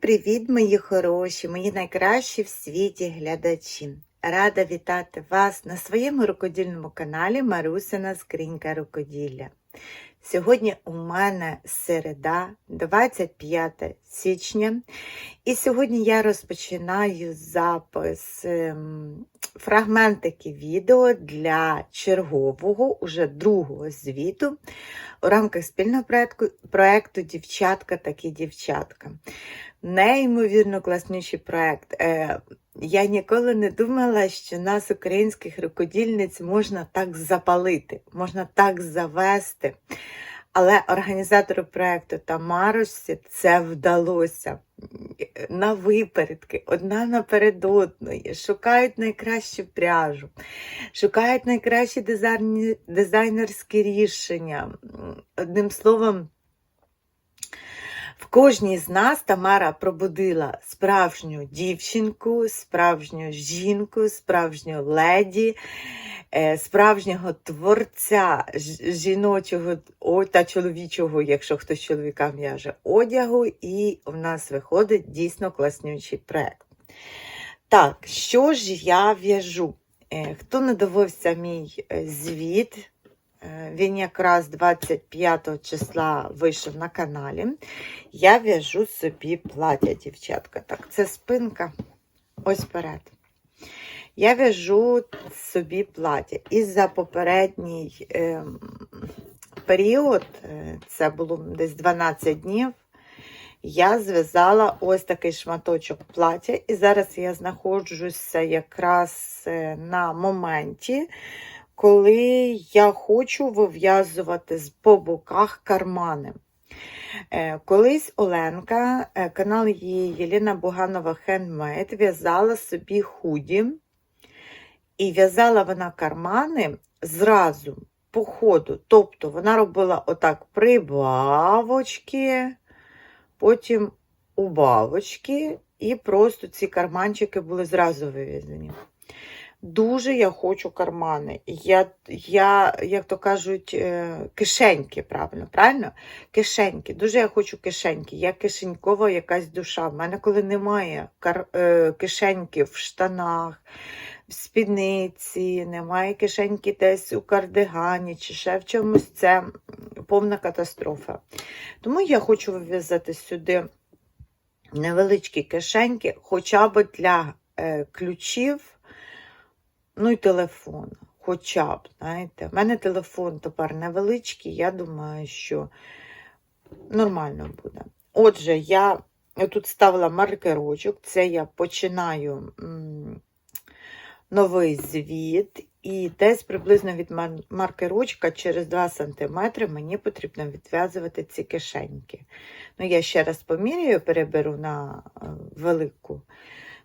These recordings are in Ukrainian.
Привіт, мої хороші, мої найкращі в світі глядачі. Рада вітати вас на своєму рукодільному каналі Марусина Скринька Рукоділля. Сьогодні у мене середа, 25 січня, і сьогодні я розпочинаю запис ем, фрагментики відео для чергового, уже другого звіту у рамках спільного проекту Дівчатка такі дівчатка. Неймовірно класніший проект. Я ніколи не думала, що нас, українських рукодільниць, можна так запалити, можна так завести. Але організатору проєкту Тамарусі це вдалося на випередки, одна наперед одної, шукають найкращу пряжу, шукають найкращі дизайнерські рішення. Одним словом, в кожній з нас Тамара пробудила справжню дівчинку, справжню жінку, справжню леді, е, справжнього творця жіночого та чоловічого, якщо хтось чоловікам в'яже одягу, і в нас виходить дійсно класнючий проект. Так, що ж я в'яжу? Е, Хто не дивився мій е, звіт, він якраз 25 числа вийшов на каналі. Я в'яжу собі плаття, дівчатка. Так, це спинка. Ось вперед. Я в'яжу собі плаття. І за попередній ем, період, е, це було десь 12 днів, я зв'язала ось такий шматочок плаття. І зараз я знаходжуся якраз е, на моменті, коли я хочу вив'язувати по боках кармани. Е, Колись Оленка, е, канал її Єліна Буганова Хендмейд, в'язала собі худі. І в'язала вона кармани зразу по ходу. Тобто вона робила отак прибавочки, потім убавочки, і просто ці карманчики були зразу вив'язані. Дуже я хочу кармани. Я, я як то кажуть, е, кишеньки, правильно, правильно? Кишеньки. Дуже я хочу кишеньки. Я кишенькова якась душа. В мене коли немає кар, е, кишеньки в штанах, в спідниці, немає кишеньки десь у кардигані чи ще в чомусь, це повна катастрофа. Тому я хочу вив'язати сюди невеличкі кишеньки, хоча б для е, ключів, ну і телефону. Хоча б, знаєте, в мене телефон тепер невеличкий, я думаю, що нормально буде. Отже, я тут ставила маркерочок, це я починаю новий звіт, і десь приблизно від мар- маркерочка через 2 см мені потрібно відв'язувати ці кишеньки. Ну, я ще раз поміряю, переберу на е, велику,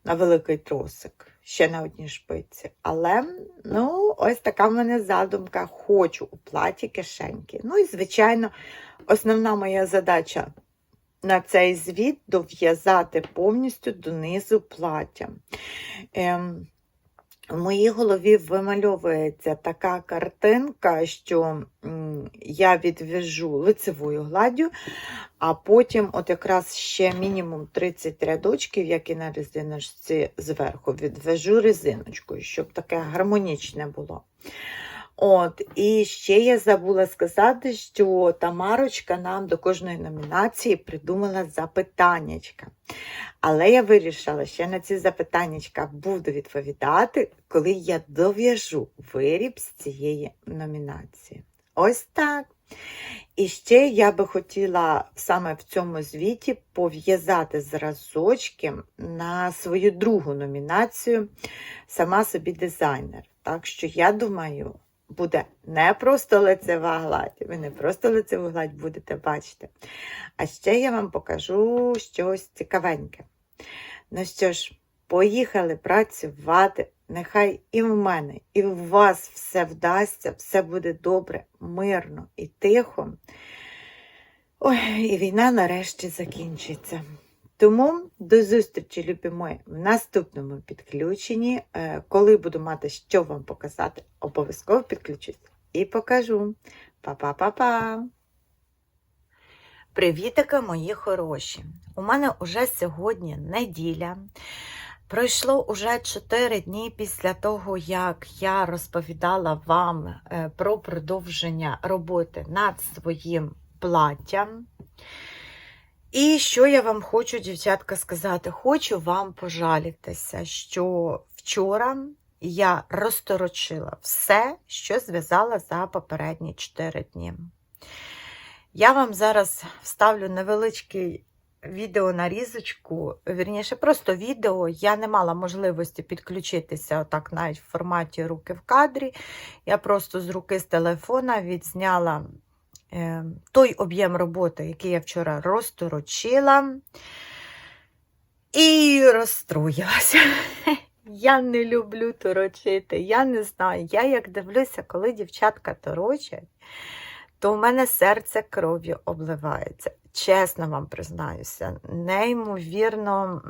на великий тросик, ще на одній шпиці. Але, ну, ось така в мене задумка. Хочу у платі кишеньки. Ну і, звичайно, основна моя задача на цей звіт дов'язати повністю донизу плаття. Ем, в моїй голові вимальовується така картинка, що я відв'яжу лицевою гладдю, а потім, от якраз ще мінімум 30 рядочків, як і на резиночці зверху, відв'яжу резиночкою, щоб таке гармонічне було. От, і ще я забула сказати, що Тамарочка нам до кожної номінації придумала запитаннячка. Але я вирішила, що на ці запитаннячка буду відповідати, коли я дов'яжу виріб з цієї номінації. Ось так. І ще я би хотіла саме в цьому звіті пов'язати зразочки на свою другу номінацію сама собі дизайнер. Так що я думаю, буде не просто лицева гладь, ви не просто лицеву гладь будете бачити. А ще я вам покажу щось цікавеньке. Ну що ж, поїхали працювати. Нехай і в мене, і в вас все вдасться, все буде добре, мирно і тихо. Ой, і війна нарешті закінчиться. Тому до зустрічі, любі мої, в наступному підключенні. Е, Коли буду мати що вам показати, обов'язково підключусь і покажу. Па-па-па-па! Привітики, мої хороші! У мене уже сьогодні неділя. Пройшло уже 4 дні після того, як я розповідала вам е, про продовження роботи над своїм платтям. І що я вам хочу, дівчатка, сказати? Хочу вам пожалітися, що вчора я розторочила все, що зв'язала за попередні 4 дні. Я вам зараз вставлю невеличкий відеонарізочку, вірніше, просто відео. Я не мала можливості підключитися отак навіть в форматі руки в кадрі. Я просто з руки з телефона відзняла той об'єм роботи, який я вчора розторочила, і розстроїлася. Я не люблю торочити. Я не знаю. Я як дивлюся, коли дівчатка торочать, то у мене серце кров'ю обливається. Чесно вам признаюся, неймовірно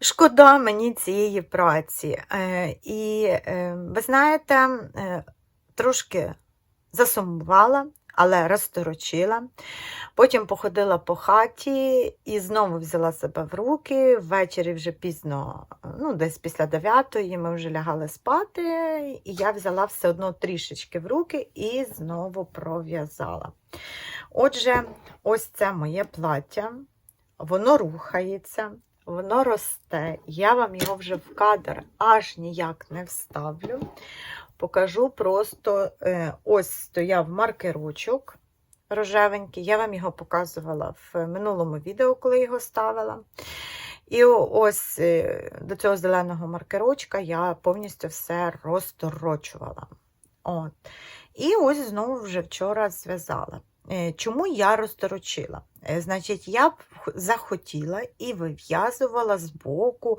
шкода мені цієї праці. Е, і е, ви знаєте, е, трошки засумувала, але розторочила. Потім походила по хаті і знову взяла себе в руки. Ввечері вже пізно, ну, десь після 9 ми вже лягали спати, і я взяла все одно трішечки в руки і знову пров'язала. Отже, ось це моє плаття, воно рухається, воно росте. Я вам його вже в кадр аж ніяк не вставлю. Покажу просто е, ось стояв маркерочок рожевенький. Я вам його показувала в минулому відео, коли його ставила. І ось е, до цього зеленого маркерочка я повністю все розторочувала. От. І ось знову вже вчора зв'язала. Е, Чому я розторочила? Е, Значить, я б захотіла і вив'язувала з боку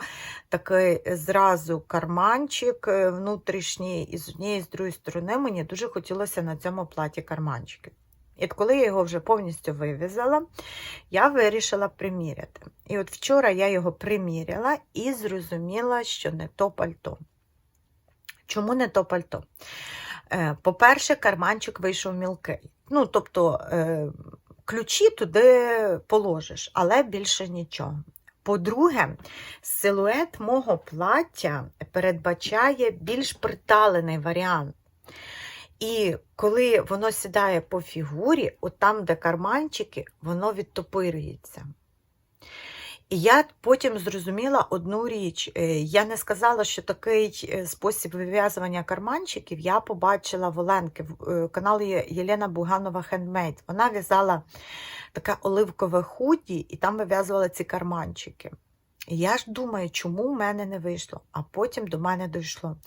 такий зразу карманчик е, внутрішній, і з однієї і з другої сторони мені дуже хотілося на цьому платі карманчики. І от коли я його вже повністю вив'язала, я вирішила приміряти. І от вчора я його приміряла і зрозуміла, що не то пальто. Чому не то пальто? Е, По-перше, карманчик вийшов мілкий. Ну, тобто, е, ключі туди положиш, але більше нічого. По-друге, силует мого плаття передбачає більш приталений варіант. І коли воно сідає по фігурі, от там, де карманчики, воно відтопирюється. Я потім зрозуміла одну річ. Е, Я не сказала, що такий е, спосіб вив'язування карманчиків я побачила в Оленки, е, каналі Єлена Буганова Хендмейд. Вона в'язала таке оливкове худі, і там вив'язувала ці карманчики. І я ж думаю, чому в мене не вийшло? А потім до мене дійшло.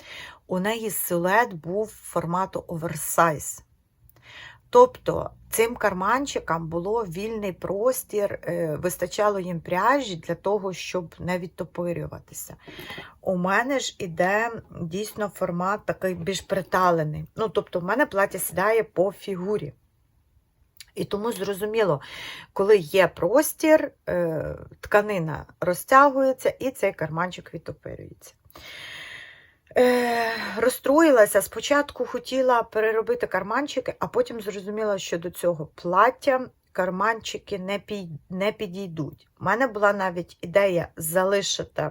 У неї силует був формату оверсайз. Тобто цим карманчикам було вільний простір, е, вистачало їм пряжі для того, щоб не відтопирюватися. У мене ж іде дійсно формат такий більш приталений. Ну, тобто, в мене плаття сідає по фігурі. І тому зрозуміло, коли є простір, е, тканина розтягується і цей карманчик відтопирюється. Е, розстроїлася. Спочатку хотіла переробити карманчики, а потім зрозуміла, що до цього плаття карманчики не, пій, не підійдуть. У мене була навіть ідея залишити,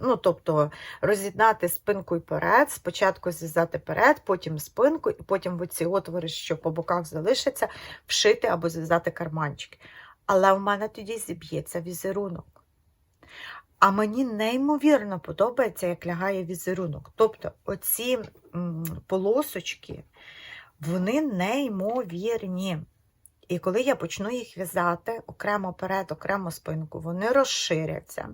ну, тобто роз'єднати спинку і перед, спочатку зв'язати перед, потім спинку, і потім в оці отвори, що по боках залишаться, вшити або зв'язати карманчики. Але в мене тоді зіб'ється візерунок. А мені неймовірно подобається, як лягає візерунок. Тобто оці полосочки, вони неймовірні. І коли я почну їх в'язати окремо перед, окремо спинку, вони розширяться.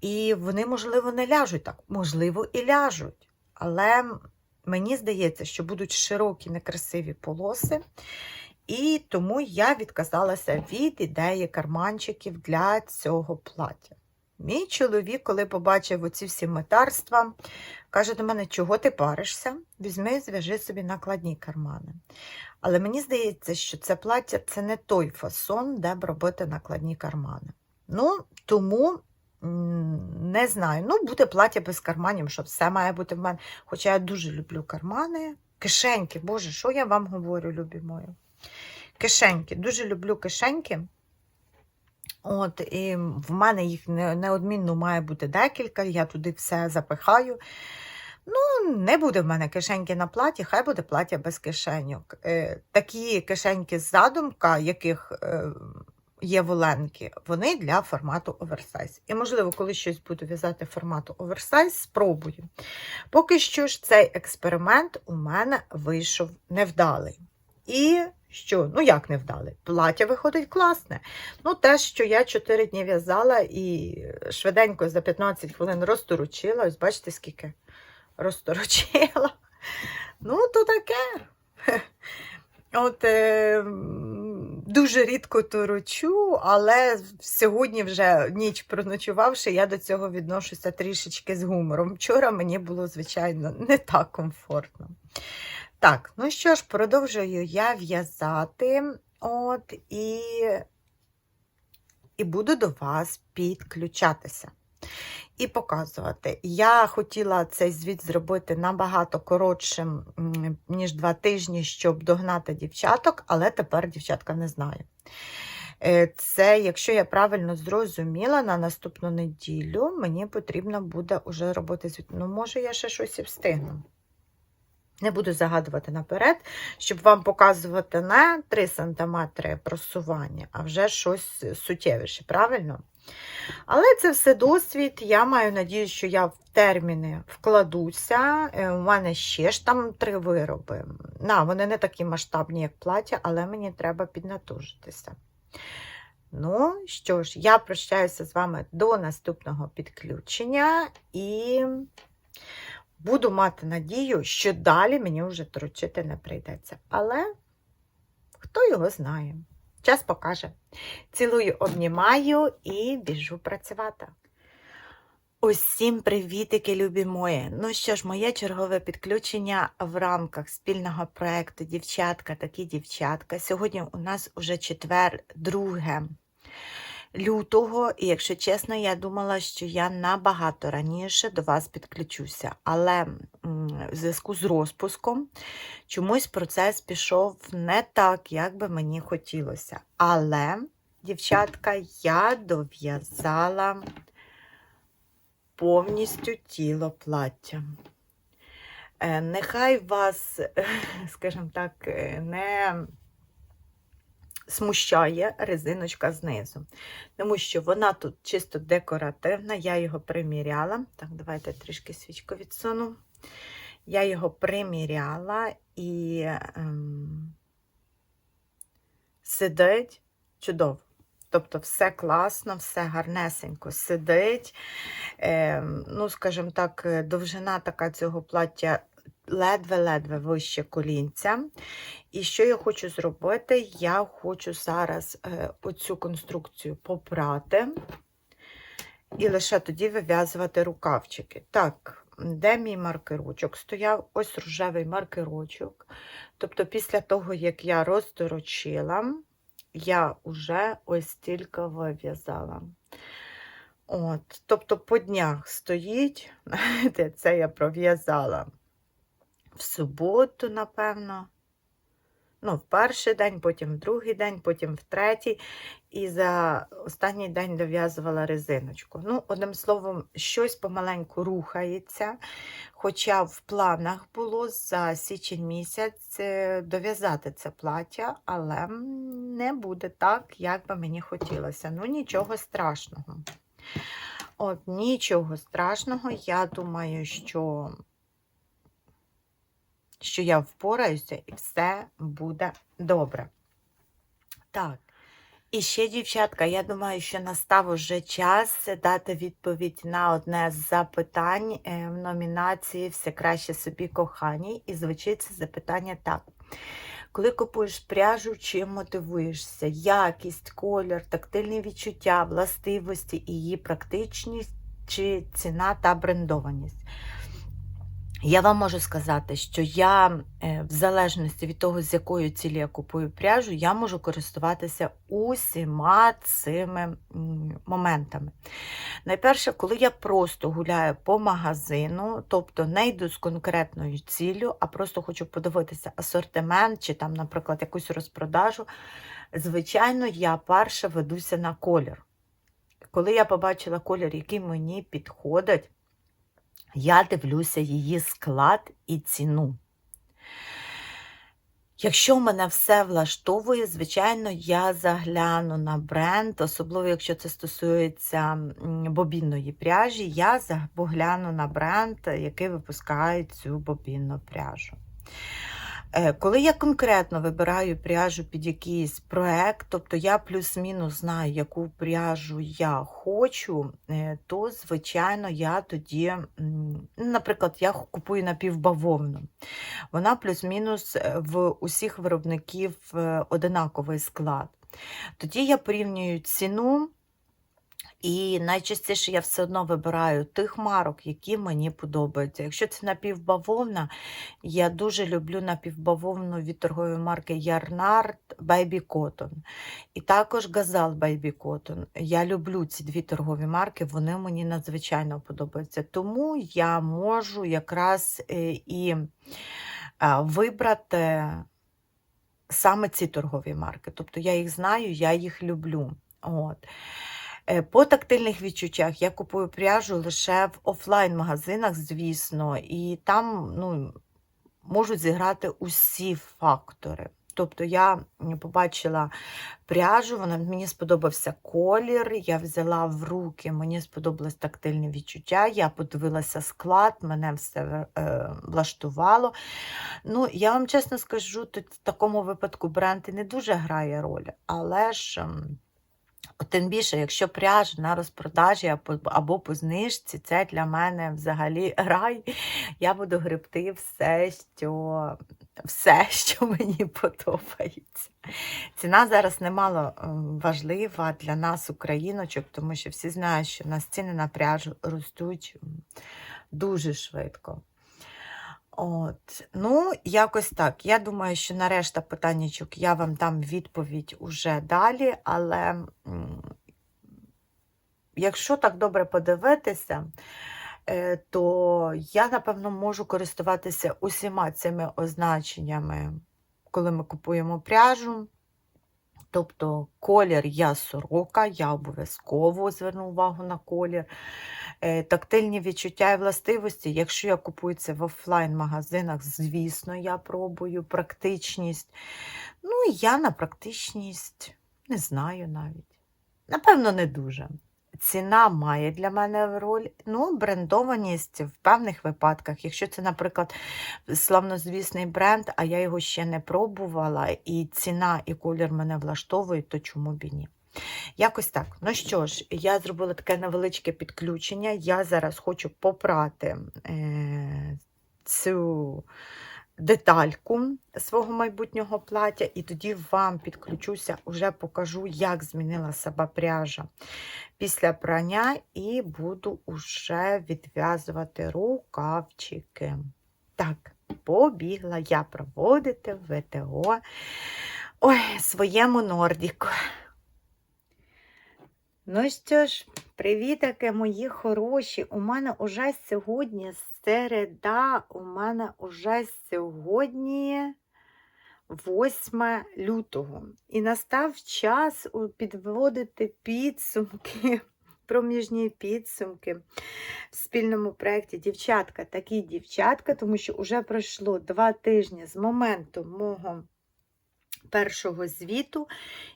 І вони, можливо, не ляжуть так, можливо, і ляжуть. Але мені здається, що будуть широкі, некрасиві полоси. І тому я відказалася від ідеї карманчиків для цього плаття. Мій чоловік, коли побачив оці всі метарства, каже до мене, чого ти паришся? Візьми і зв'яжи собі накладні кармани. Але мені здається, що це плаття це не той фасон, де б робити накладні кармани. Ну, тому не знаю. Ну, буде плаття без карманів, що все має бути в мене. Хоча я дуже люблю кармани. Кишеньки, Боже, що я вам говорю, любі мої? кишеньки. Дуже люблю кишеньки. От, і в мене їх неодмінно має бути декілька, я туди все запихаю. Ну, не буде в мене кишеньки на платі, хай буде плаття без кишеньок. Е, такі кишеньки з задумка, яких е, є воленки, вони для формату оверсайз. І, можливо, коли щось буду в'язати формату оверсайз, спробую. Поки що ж цей експеримент у мене вийшов невдалий. І що? Ну, як невдалий? Плаття виходить класне. Ну, те, що я 4 дні в'язала і швиденько за 15 хвилин розторочила, ось бачите, скільки розторочила. Ну, то таке. От е, дуже рідко торочу, але сьогодні вже ніч проночувавши, я до цього відношуся трішечки з гумором. Вчора мені було, звичайно, не так комфортно. Так, ну що ж, продовжую я в'язати. От і, і буду до вас підключатися і показувати. Я хотіла цей звіт зробити набагато коротшим, ніж два тижні, щоб догнати дівчаток, але тепер дівчатка не знаю. Е, Це, якщо я правильно зрозуміла, на наступну неділю мені потрібно буде вже робити звіт. Ну, може, я ще щось і встигну. Не буду загадувати наперед, щоб вам показувати не 3 см просування, а вже щось суттєвіше, правильно? Але це все досвід. Я маю надію, що я в терміни вкладуся. Е, У мене ще ж там три вироби. На, вони не такі масштабні, як плаття, але мені треба піднатужитися. Ну що ж, я прощаюся з вами до наступного підключення і буду мати надію, що далі мені вже торочити не прийдеться. Але хто його знає? Час покаже. Цілую, обнімаю і біжу працювати. Усім привітики, любі мої! Ну що ж, моє чергове підключення в рамках спільного проєкту Дівчатка такі дівчатка. Сьогодні у нас уже четвер, 2 лютого, і якщо чесно, я думала, що я набагато раніше до вас підключуся. Але в зв'язку з розпуском чомусь процес пішов не так, як би мені хотілося. Але, дівчатка, я дов'язала повністю тіло плаття. Е, Нехай вас, скажімо так, е, не смущає резиночка знизу, тому що вона тут чисто декоративна, я його приміряла. Так, давайте трішки свічку відсуну. Я його приміряла і ем, сидить чудово. Тобто все класно, все гарнесенько сидить. Е, ну, скажімо так, довжина така цього плаття ледве-ледве вище колінця. І що я хочу зробити? Я хочу зараз е, оцю конструкцію попрати і лише тоді вив'язувати рукавчики. Так, де мій маркерочок? Стояв ось рожевий маркерочок. Тобто, після того, як я розторочила, я вже ось тільки вив'язала. От, тобто по днях стоїть, це я пров'язала в суботу, напевно. Ну, в перший день, потім в другий день, потім в третій. І за останній день дов'язувала резиночку. Ну, одним словом, щось помаленьку рухається. Хоча в планах було за січень місяць е, дов'язати це плаття, але не буде так, як би мені хотілося. Ну, нічого страшного. От, нічого страшного. Я думаю, що що я впораюся і все буде добре. Так. І ще, дівчатка, я думаю, що настав уже час дати відповідь на одне з запитань е, в номінації Все краще собі коханій. І звучить це запитання так. Коли купуєш пряжу, чим мотивуєшся? Якість, колір, тактильні відчуття, властивості її практичність чи ціна та брендованість? Я вам можу сказати, що я, е, в залежності від того, з якої цілі я купую пряжу, я можу користуватися усіма цими моментами. Найперше, коли я просто гуляю по магазину, тобто не йду з конкретною ціллю, а просто хочу подивитися асортимент чи там, наприклад, якусь розпродажу, звичайно, я перше ведуся на колір. Коли я побачила колір, який мені підходить, я дивлюся її склад і ціну. Якщо мене все влаштовує, звичайно, я загляну на бренд, особливо якщо це стосується бобінної пряжі, я погляну на бренд, який випускає цю бобінну пряжу. Е, Коли я конкретно вибираю пряжу під якийсь проект, тобто я плюс-мінус знаю, яку пряжу я хочу, е, то, звичайно, я тоді, наприклад, я купую напівбавовну. Вона плюс-мінус е, в усіх виробників одинаковий склад. Тоді я порівнюю ціну. І найчастіше я все одно вибираю тих марок, які мені подобаються. Якщо це напівбавовна, я дуже люблю напівбавовну від торгової марки Yarnard Baby Cotton. І також Gazal Baby Cotton. Я люблю ці дві торгові марки, вони мені надзвичайно подобаються. Тому я можу якраз е, і вибрати саме ці торгові марки. Тобто я їх знаю, я їх люблю. От. Е, По тактильних відчуттях я купую пряжу лише в офлайн-магазинах, звісно, і там ну, можуть зіграти усі фактори. Тобто я побачила пряжу, вона мені сподобався колір, я взяла в руки, мені сподобалось тактильне відчуття, я подивилася склад, мене все е, влаштувало. Ну, я вам чесно скажу, тут в такому випадку бренд і не дуже грає роль, але ж. Тим більше, якщо пряжа на розпродажі або, по знижці, це для мене взагалі рай. Я буду гребти все, що, все, що мені подобається. Ціна зараз немало ем, важлива для нас, україночок, тому що всі знають, що в нас ціни на пряжу ростуть дуже швидко. От, ну, якось так. Я думаю, що на решта питаннячок я вам дам відповідь уже далі, але якщо так добре подивитися, е, то я, напевно, можу користуватися усіма цими означеннями, коли ми купуємо пряжу. Тобто колір я сорока, я обов'язково зверну увагу на колір. Е, Тактильні відчуття і властивості, якщо я купую це в офлайн-магазинах, звісно, я пробую практичність. Ну, я на практичність не знаю навіть. Напевно, не дуже. Ціна має для мене роль. Ну, брендованість в певних випадках. Якщо це, наприклад, славнозвісний бренд, а я його ще не пробувала, і ціна і колір мене влаштовують, то чому б і ні? Якось так. Ну що ж, я зробила таке невеличке підключення. Я зараз хочу попрати е, цю детальку свого майбутнього плаття, і тоді вам підключуся, уже покажу, як змінила себе пряжа після прання, і буду уже відв'язувати рукавчики. Так, побігла я проводити ВТО ой, своєму нордіку. Ну що ж, привітики, мої хороші. У мене уже сьогодні середа, у мене уже сьогодні 8 лютого. І настав час підводити підсумки, проміжні підсумки в спільному проєкті Дівчатка, такі дівчатка, тому що вже пройшло два тижні з моменту мого першого звіту.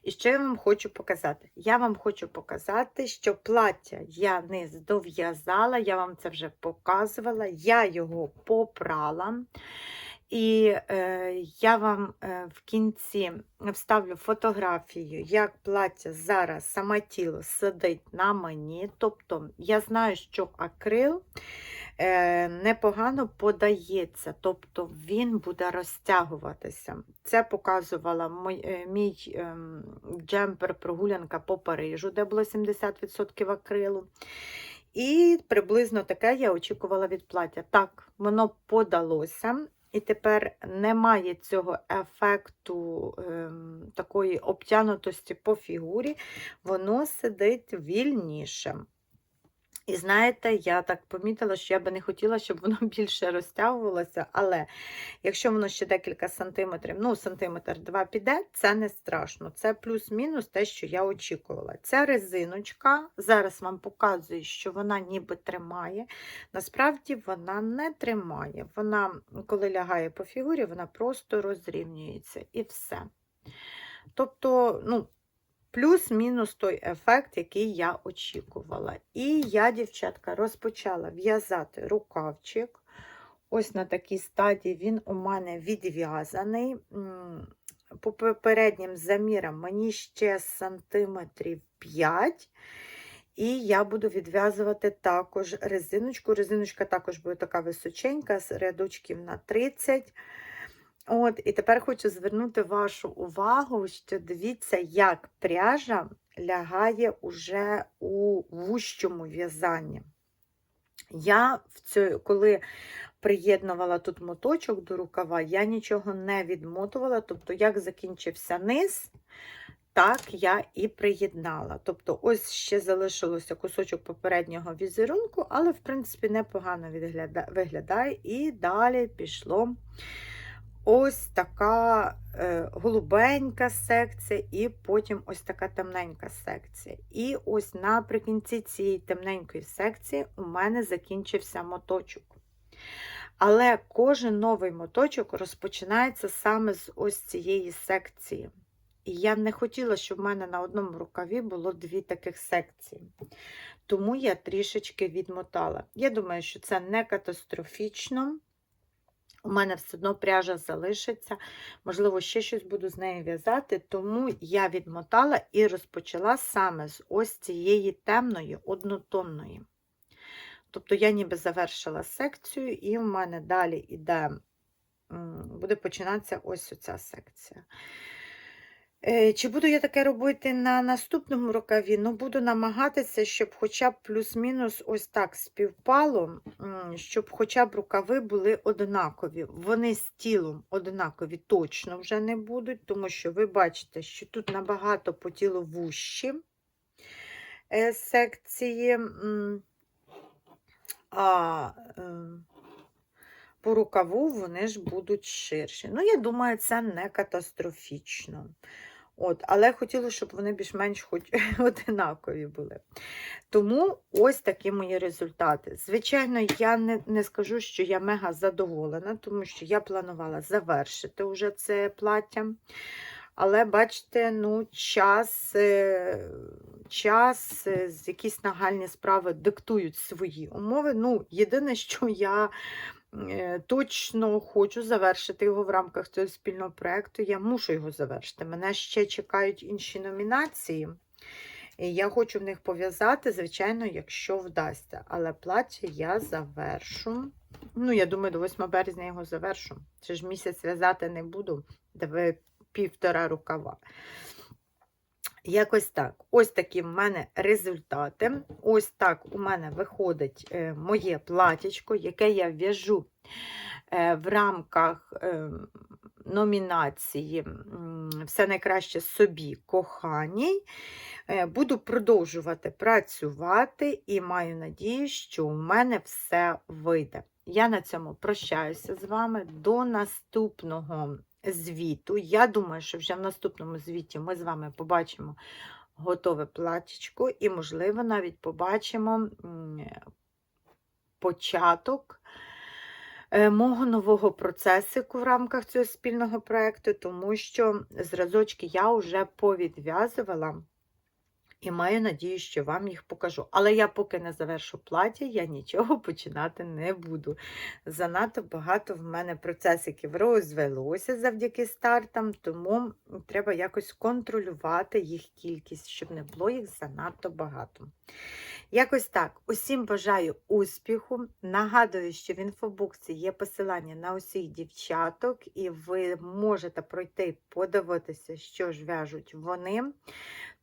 І що я вам хочу показати? Я вам хочу показати, що плаття я не дов'язала, я вам це вже показувала, я його попрала. І е, я вам е, в кінці вставлю фотографію, як плаття зараз саме тіло сидить на мені. Тобто я знаю, що акрил непогано подається, тобто він буде розтягуватися. Це показувала мій, е, мій ем, джемпер прогулянка по Парижу, де було 70% акрилу. І приблизно таке я очікувала від плаття. Так, воно подалося. І тепер немає цього ефекту ем, такої обтянутості по фігурі, воно сидить вільніше. І знаєте, я так помітила, що я би не хотіла, щоб воно більше розтягувалося, але якщо воно ще декілька сантиметрів, ну, сантиметр два піде, це не страшно. Це плюс-мінус те, що я очікувала. Ця резиночка, зараз вам показую, що вона ніби тримає. Насправді вона не тримає. Вона, коли лягає по фігурі, вона просто розрівнюється і все. Тобто, ну, плюс-мінус той ефект, який я очікувала. І я, дівчатка, розпочала в'язати рукавчик. Ось на такій стадії він у мене відв'язаний. По попереднім замірам мені ще сантиметрів 5. І я буду відв'язувати також резиночку. Резиночка також буде така височенька, з рядочків на 30. От, і тепер хочу звернути вашу увагу, що дивіться, як пряжа лягає уже у вущому в'язанні. Я в цю, коли приєднувала тут моточок до рукава, я нічого не відмотувала, тобто, як закінчився низ, так я і приєднала. Тобто, ось ще залишилося кусочок попереднього візерунку, але, в принципі, непогано виглядає. І далі пішло ось така е, голубенька секція, і потім ось така темненька секція. І ось наприкінці цієї темненької секції у мене закінчився моточок. Але кожен новий моточок розпочинається саме з ось цієї секції. І я не хотіла, щоб в мене на одному рукаві було дві таких секції. Тому я трішечки відмотала. Я думаю, що це не катастрофічно. У мене все одно пряжа залишиться, можливо, ще щось буду з нею в'язати, тому я відмотала і розпочала саме з ось цієї темної, однотонної. Тобто я ніби завершила секцію, і в мене далі іде, буде починатися ось оця секція. Е, Чи буду я таке робити на наступному рукаві? Ну, буду намагатися, щоб хоча б плюс-мінус ось так співпало, щоб хоча б рукави були однакові. Вони з тілом однакові точно вже не будуть, тому що ви бачите, що тут набагато по тілу вущі е, секції, а е, по рукаву вони ж будуть ширші. Ну, я думаю, це не катастрофічно. От, але хотіла, щоб вони більш-менш хоч одинакові були. Тому ось такі мої результати. Звичайно, я не, не скажу, що я мега задоволена, тому що я планувала завершити вже це плаття. Але бачите, ну, час, е, час, е, якісь нагальні справи диктують свої умови. Ну, єдине, що я точно хочу завершити його в рамках цього спільного проєкту. Я мушу його завершити. Мене ще чекають інші номінації. І я хочу в них пов'язати, звичайно, якщо вдасться. Але плаття я завершу. Ну, я думаю, до 8 березня його завершу. Це ж місяць в'язати не буду, де півтора рукава. Якось так. Ось такі в мене результати. Ось так у мене виходить е, моє платічко, яке я в'яжу е, в рамках е, номінації Все найкраще собі коханій. Буду продовжувати працювати і маю надію, що у мене все вийде. Я на цьому прощаюся з вами до наступного звіту. Я думаю, що вже в наступному звіті ми з вами побачимо готове платічко і, можливо, навіть побачимо початок е, мого нового процесику в рамках цього спільного проєкту, тому що зразочки я вже повідв'язувала. І маю надію, що вам їх покажу. Але я поки не завершу плаття, я нічого починати не буду. Занадто багато в мене процесиків розвелося завдяки стартам, тому треба якось контролювати їх кількість, щоб не було їх занадто багато. Якось так. Усім бажаю успіху. Нагадую, що в інфобоксі є посилання на усіх дівчаток, і ви можете пройти подивитися, що ж в'яжуть вони.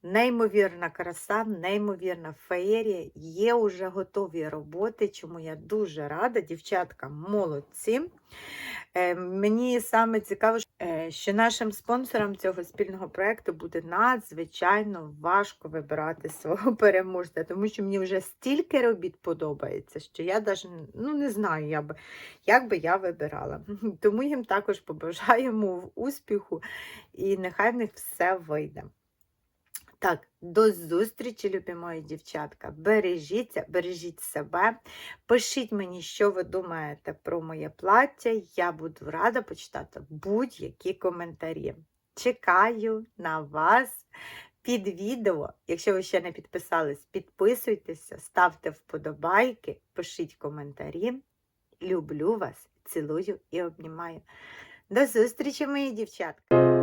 Неймовірна краса, неймовірна феєрія. Є вже готові роботи, чому я дуже рада. Дівчатка, молодці. Е, Мені саме цікаво, що, е, нашим спонсорам цього спільного проєкту буде надзвичайно важко вибирати свого переможця, тому що мені вже стільки робіт подобається, що я навіть ну, не знаю, я би, як би я вибирала. Тому їм також побажаємо успіху і нехай в них все вийде. Так, до зустрічі, любі мої дівчатка. Бережіться, бережіть себе. Пишіть мені, що ви думаєте про моє плаття. Я буду рада почитати будь-які коментарі. Чекаю на вас під відео. Якщо ви ще не підписались, підписуйтеся, ставте вподобайки, пишіть коментарі. Люблю вас, цілую і обнімаю. До зустрічі, мої дівчатка!